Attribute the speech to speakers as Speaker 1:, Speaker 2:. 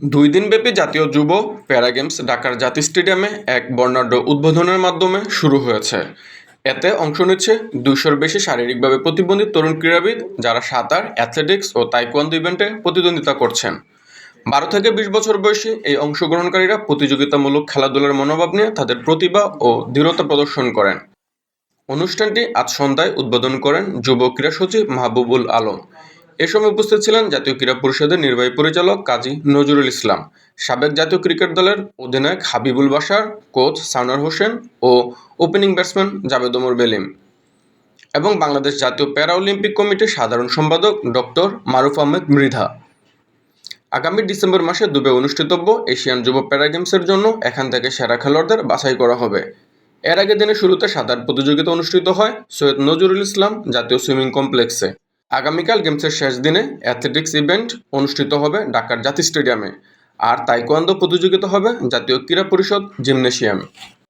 Speaker 1: দুই দিনব্যাপী জাতীয় যুব প্যারা গেমস ঢাকার জাতীয় স্টেডিয়ামে এক বর্ণাঢ্য উদ্বোধনের মাধ্যমে শুরু হয়েছে। এতে অংশ নিচ্ছে দুইশোর বেশি শারীরিকভাবে প্রতিবন্ধী তরুণ ক্রীড়াবিদ যারা সাঁতার অ্যাথলেটিক্স ও তাইকোয়ান্দো ইভেন্টে প্রতিদ্বন্দ্বিতা করছেন। বারো থেকে বিশ বছর বয়সী এই অংশগ্রহণকারীরা প্রতিযোগিতামূলক খেলাধুলার মনোভাব নিয়ে তাদের প্রতিভা ও দৃঢ়তা প্রদর্শন করেন। অনুষ্ঠানটি আজ সন্ধ্যায় উদ্বোধন করেন যুব ক্রীড়া সচিব মাহবুবুল আলম। এ সময় উপস্থিত ছিলেন জাতীয় ক্রীড়া পরিষদের নির্বাহী পরিচালক কাজী নজরুল ইসলাম, সাবেক জাতীয় ক্রিকেট দলের অধিনায়ক হাবিবুল বাশার, কোচ সানোয়ার হোসেন ও ওপেনিং ব্যাটসম্যান জাভেদ ওমর বেলিম এবং বাংলাদেশ জাতীয় প্যারা অলিম্পিক কমিটির সাধারণ সম্পাদক ডক্টর মারুফ আহমেদ মৃধা। আগামী ডিসেম্বর মাসে দুবে অনুষ্ঠিতব্য এশিয়ান যুব প্যারা গেমসের জন্য এখান থেকে সেরা খেলোয়াড়দের বাছাই করা হবে। এর আগে দিনের শুরুতে সাঁতার প্রতিযোগিতা অনুষ্ঠিত হয় সৈয়দ নজরুল ইসলাম জাতীয় সুইমিং কমপ্লেক্সে। আগামীকাল গেমসের শেষ দিনে অ্যাথলেটিক্স ইভেন্ট অনুষ্ঠিত হবে ঢাকার জাতীয় স্টেডিয়ামে। আর তাইকোয়ান্দো প্রতিযোগিতা হবে জাতীয় ক্রীড়া পরিষদ জিমনেশিয়ামে।